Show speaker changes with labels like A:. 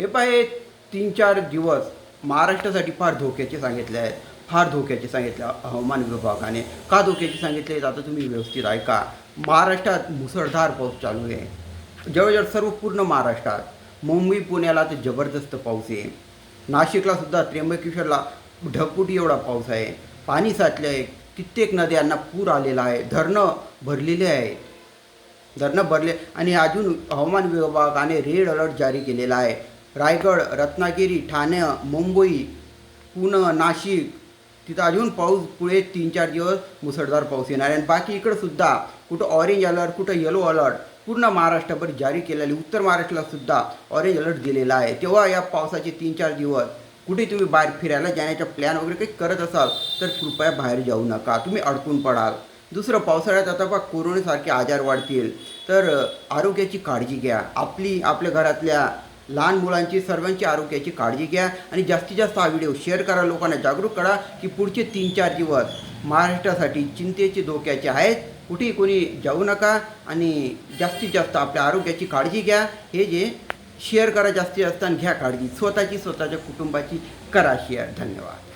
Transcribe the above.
A: हे पाहे तीन चार दिवस महाराष्ट्रासाठी फार धोक्याचे सांगितले आहेत. फार धोक्याचे सांगितले हवामान विभागाने. का धोक्याचे सांगितले आता तुम्ही व्यवस्थित ऐका. महाराष्ट्रात मुसळधार पाऊस चालू आहे. जवळजवळ सर्व पूर्ण महाराष्ट्रात. मुंबई पुण्याला तर जबरदस्त पाऊस आहे. नाशिकला सुद्धा त्र्यंबकेश्वरला ढगपुटी एवढा पाऊस आहे. पाणी साचले आहे. कित्येक नद्यांना पूर आलेला आहे. धरणं भरलेले आहे धरणं भरले आणि अजून हवामान विभागाने रेड अलर्ट जारी केलेला आहे. रायगड रत्नागिरी ठाणे मुंबई पुणे नाशिक तिथं अजून पाऊस पुढे तीन चार दिवस मुसळधार पाऊस येणार आणि बाकी इकडंसुद्धा कुठं ऑरेंज अलर्ट कुठं येलो अलर्ट पूर्ण महाराष्ट्रभर जारी केलेली उत्तर महाराष्ट्राला सुद्धा ऑरेंज अलर्ट दिलेला आहे. तेव्हा या पावसाचे तीन चार दिवस कुठे तुम्ही बाहेर फिरायला जाण्याचा प्लॅन वगैरे काही करत असाल तर कृपया बाहेर जाऊ नका. तुम्ही अडकून पडाल. दुसरं पावसाळ्यात आता बा कोरोनासारखे आजार वाढतील. तर आरोग्याची काळजी घ्या. आपली आपल्या घरातल्या लहान मुलांची सर्वांची आरोग्याची काळजी घ्या आणि जास्तीत जास्त हा व्हिडिओ शेअर करा. लोकांना जागरूक करा की पुढचे तीन चार दिवस महाराष्ट्रासाठी चिंतेचे धोक्याचे आहेत. कुठेही कोणी जाऊ नका आणि जास्तीत जास्त आपल्या आरोग्याची काळजी घ्या. हे जे शेअर करा जास्तीत जास्त आणि घ्या काळजी. स्वतःची स्वतःच्या कुटुंबाची करा शेअर. धन्यवाद.